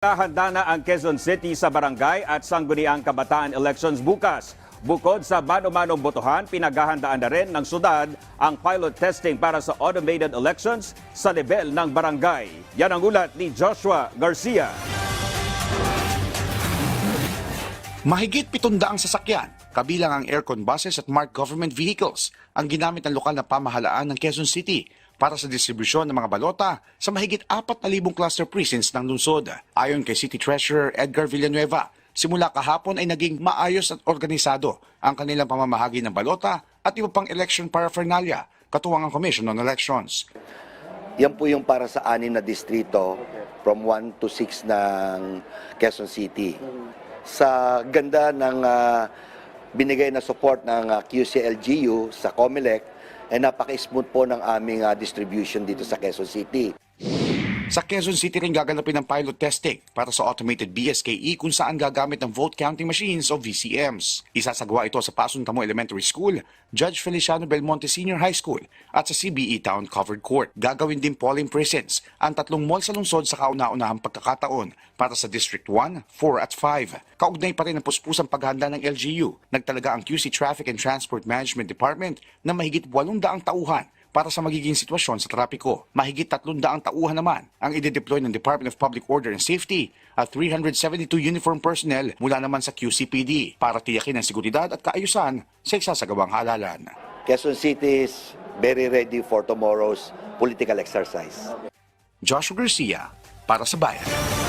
Handa na ang Quezon City sa barangay at sangguniang kabataan elections bukas. Bukod sa mano-manong botohan, pinaghahandaan na rin ng sudad ang pilot testing para sa automated elections sa level ng barangay. Yan ang ulat ni Joshua Garcia. Mahigit 700 sasakyan, kabilang ang aircon buses at marked government vehicles, ang ginamit ng lokal na pamahalaan ng Quezon City para sa distribusyon ng mga balota sa mahigit 4,000 cluster precincts ng lungsod. Ayon kay City Treasurer Edgar Villanueva, simula kahapon ay naging maayos at organisado ang kanilang pamamahagi ng balota at iba pang election paraphernalia, katuwang ang Commission on Elections. Yan po yung para sa anim na distrito from 1 to 6 ng Quezon City. Sa ganda ng ah, binigay na support ng ah, QCLGU sa COMELEC, ay napaka-smooth po ng aming ah, distribution dito sa Quezon City. Sa Quezon City rin gaganapin ang pilot testing para sa automated BSKE kung saan gagamit ng vote counting machines o VCMs. Isasagawa ito sa Pasun Elementary School, Judge Feliciano Belmonte Senior High School at sa CBE Town Covered Court. Gagawin din polling precincts ang tatlong mall sa lungsod sa kauna-unahang pagkakataon para sa District 1, 4 at 5. Kaugnay pa rin ang puspusang paghanda ng LGU. Nagtalaga ang QC Traffic and Transport Management Department na mahigit 800 tauhan para sa magiging sitwasyon sa trapiko. Mahigit 300 tauhan naman ang ide-deploy ng Department of Public Order and Safety at 372 uniform personnel mula naman sa QCPD para tiyakin ang seguridad at kaayusan sa isasagawang halalan. Quezon City is very ready for tomorrow's political exercise. Joshua Garcia para sa Bayan.